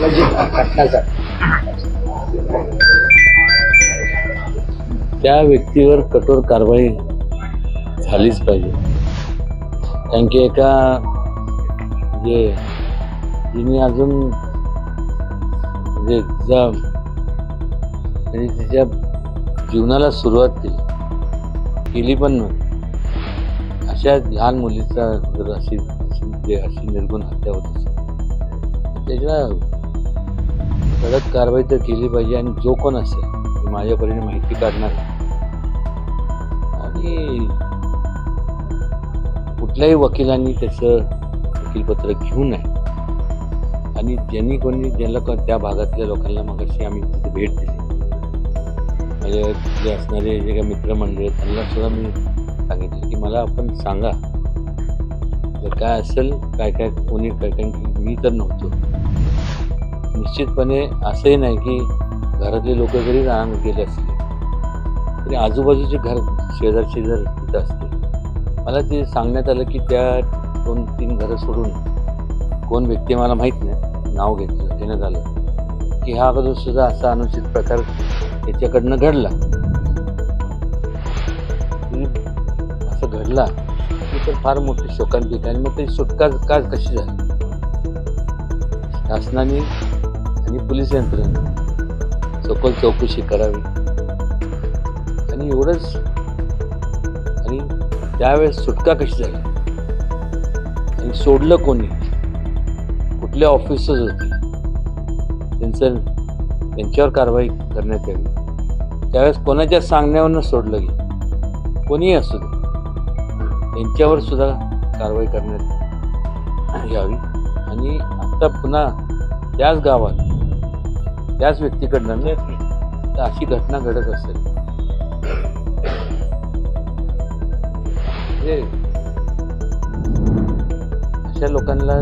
त्या व्यक्तीवर कठोर कारवाई झालीच पाहिजे. कारण की एका म्हणजे तिने अजून म्हणजे तिचा म्हणजे तिच्या जीवनाला सुरुवात केली. केली पण नव्हती अशा लहान मुलीचा जर अशी अशी म्हणजे निर्गुण हत्या होत असेल त्याच्या कडक कारवाई तर केली पाहिजे आणि जो कोण असेल माझ्या परीने माहिती काढणार आणि कुठल्याही वकिलांनी त्याचं वकीलपत्र घेऊ नये. आणि ज्यांनी कोणी ज्याला त्या भागातल्या लोकांना मगाशी आम्ही तिथे भेट दिली. म्हणजे माझ्या तिथे असणारे जे काही मित्रमंडळ आहेत त्यांना सुद्धा मी सांगितलं की मला आपण सांगा. जर काय असेल काय काय कोणी काय काय मी तर नव्हतो. निश्चितपणे असंही नाही की घरातले लोक जरी राहून गेले असले तरी आजूबाजूचे घर शेजार शेजार तिथं असते. मला ते सांगण्यात आलं की त्या दोन तीन घरं सोडून कोण व्यक्ती मला माहीत नाही. नाव घेतलं घेण्यात आलं. की हा अगोदर सुद्धा असा अनुचित प्रकार त्याच्याकडनं घडला. असं घडला ती तर फार मोठी शोकांतिक आणि मग ते सुटका का कशी झाली? शासनाने आणि पोलीस यंत्रणेने सखोल चौकशी करावी. आणि एवढंच. आणि त्यावेळेस सुटका कशी झाली? आणि सोडलं कोणी? कुठले ऑफिसर्स होते? त्यांचं त्यांच्यावर कारवाई करण्यात यावी. त्यावेळेस कोणाच्या सांगण्यावरनं सोडलं गेलं? कोणीही असू दे. त्यांच्यावर सुद्धा कारवाई करण्यात यावी. आणि आता पुन्हा त्याच गावात त्याच व्यक्तीकडनं नाही. तर अशी घटना घडत असेल. म्हणजे अशा लोकांना